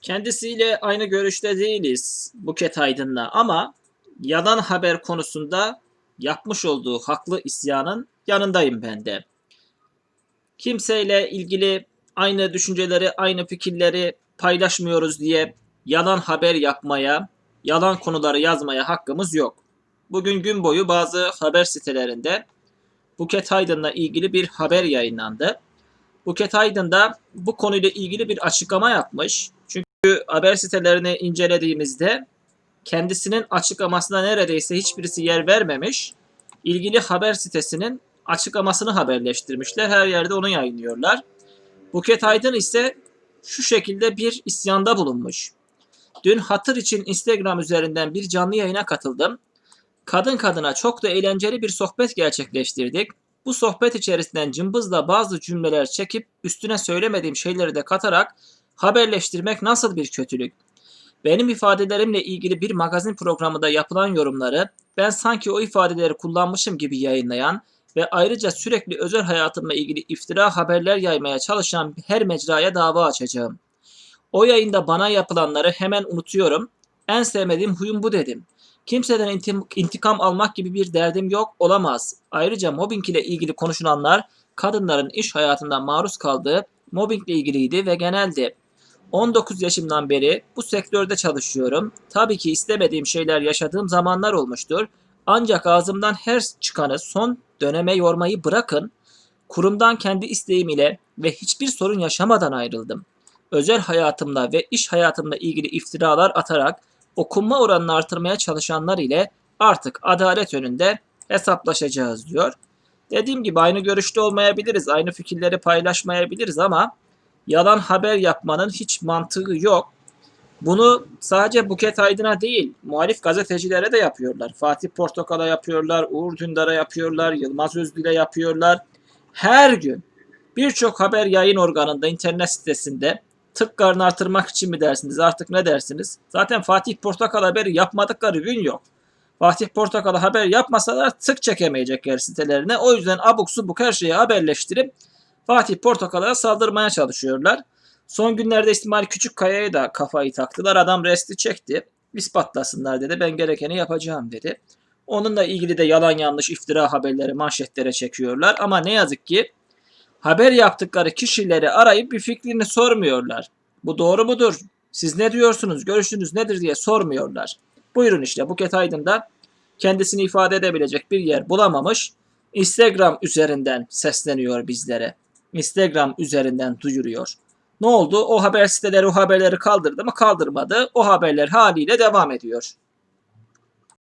Kendisiyle aynı görüşte değiliz Buket Aydın'la ama yalan haber konusunda yapmış olduğu haklı isyanın yanındayım ben de. Kimseyle ilgili aynı düşünceleri, aynı fikirleri paylaşmıyoruz diye yalan haber yapmaya, yalan konuları yazmaya hakkımız yok. Bugün gün boyu bazı haber sitelerinde Buket Aydın'la ilgili bir haber yayınlandı. Buket Aydın da bu konuyla ilgili bir açıklama yapmış. Çünkü haber sitelerini incelediğimizde kendisinin açıklamasına neredeyse hiçbirisi yer vermemiş. İlgili haber sitesinin açıklamasını haberleştirmişler. Her yerde onu yayınlıyorlar. Buket Aydın ise şu şekilde bir isyanda bulunmuş. Dün hatır için Instagram üzerinden bir canlı yayına katıldım. Kadın kadına çok da eğlenceli bir sohbet gerçekleştirdik. Bu sohbet içerisinden cımbızla bazı cümleler çekip üstüne söylemediğim şeyleri de katarak haberleştirmek nasıl bir kötülük? Benim ifadelerimle ilgili bir magazin programında yapılan yorumları ben sanki o ifadeleri kullanmışım gibi yayınlayan ve ayrıca sürekli özel hayatımla ilgili iftira haberler yaymaya çalışan her mecraya dava açacağım. O yayında bana yapılanları hemen unutuyorum. En sevmediğim huyum bu dedim. Kimseden intikam almak gibi bir derdim yok olamaz. Ayrıca mobbing ile ilgili konuşulanlar kadınların iş hayatında maruz kaldığı mobbingle ilgiliydi ve geneldi. 19 yaşımdan beri bu sektörde çalışıyorum. Tabii ki istemediğim şeyler yaşadığım zamanlar olmuştur. Ancak ağzımdan her çıkanı son döneme yormayı bırakın. Kurumdan kendi isteğim ile ve hiçbir sorun yaşamadan ayrıldım. Özel hayatımla ve iş hayatımla ilgili iftiralar atarak okunma oranını artırmaya çalışanlar ile artık adalet önünde hesaplaşacağız diyor. Dediğim gibi aynı görüşte olmayabiliriz, aynı fikirleri paylaşmayabiliriz ama yalan haber yapmanın hiç mantığı yok. Bunu sadece Buket Aydın'a değil, muhalif gazetecilere de yapıyorlar. Fatih Portakal'a yapıyorlar, Uğur Dündar'a yapıyorlar, Yılmaz Özdil'e yapıyorlar. Her gün birçok haber yayın organında, internet sitesinde tık karnı artırmak için mi dersiniz artık ne dersiniz? Zaten Fatih Portakal haberi yapmadıkları gün yok. Fatih Portakal haber yapmasalar tık çekemeyecekler sitelerine. O yüzden abuk subuk her şeyi haberleştirip Fatih Portakal'a saldırmaya çalışıyorlar. Son günlerde İsmail Küçükkaya'ya da kafayı taktılar. Adam resti çekti. İspatlasınlar dedi. Ben gerekeni yapacağım dedi. Onunla ilgili de yalan yanlış iftira haberleri manşetlere çekiyorlar. Ama ne yazık ki haber yaptıkları kişileri arayıp bir fikrini sormuyorlar. Bu doğru mudur? Siz ne diyorsunuz? Görüşünüz nedir diye sormuyorlar. Buyurun işte Buket Aydın da kendisini ifade edebilecek bir yer bulamamış. Instagram üzerinden sesleniyor bizlere. Instagram üzerinden duyuruyor. Ne oldu? O haber siteleri o haberleri kaldırdı mı? Kaldırmadı. O haberler haliyle devam ediyor.